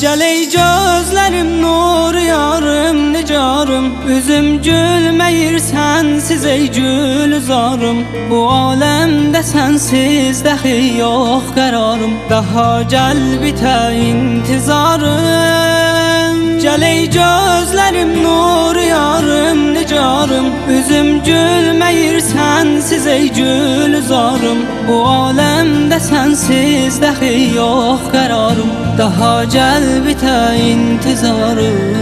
Geley gözlerim nur yarım nicarım Üzüm gülməyir sənsiz ey gülzarım Bu aləmdə sənsiz dəxi yox qərarım Daha gəl bitə intizarım. Gəley gözlərim nur yarım nicarım Üzüm gülməyir sənsiz ey gülzarım Bu aləmdə sənsiz dəxi yox qərarım Daha gəl bitə intizarım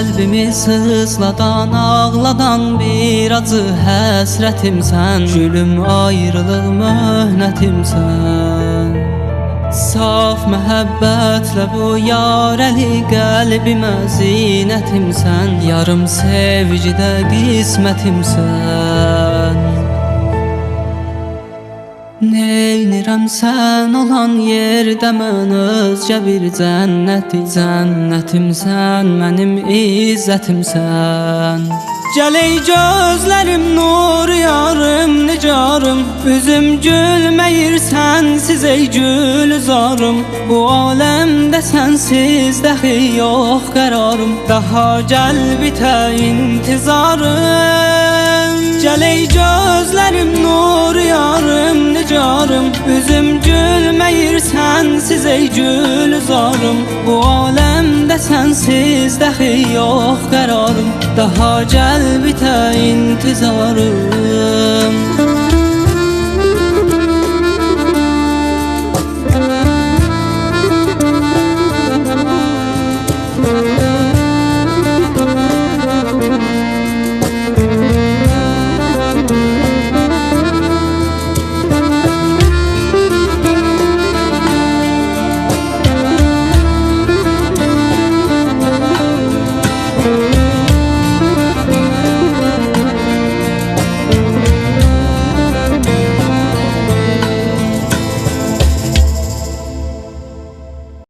Qəlbimi sızladan, ağladan bir acı həsrətimsən Gülüm ayrılıq möhnətimsən Saf məhəbbətlə bu yarəli qəlbimə zinətimsən Yarım sevgidə qismətimsən Neynirəm sən olan yerdə mən özgə bir cənnəti Cənnətimsən, mənim izzətimsən Gəley gözlərim nur yarım nicarım. Üzüm gülməyir sənsiz ey gülzarım Bu aləmdə sənsiz dəxi yox qərarım Daha gəl bitə intizarım. Gəley gözlərim nur yarım nicarım Üzüm gülməyir sənsiz ey gülzarım Bu aləmdə sənsiz dəxi yox qərarım Daha gəl bitə intizarım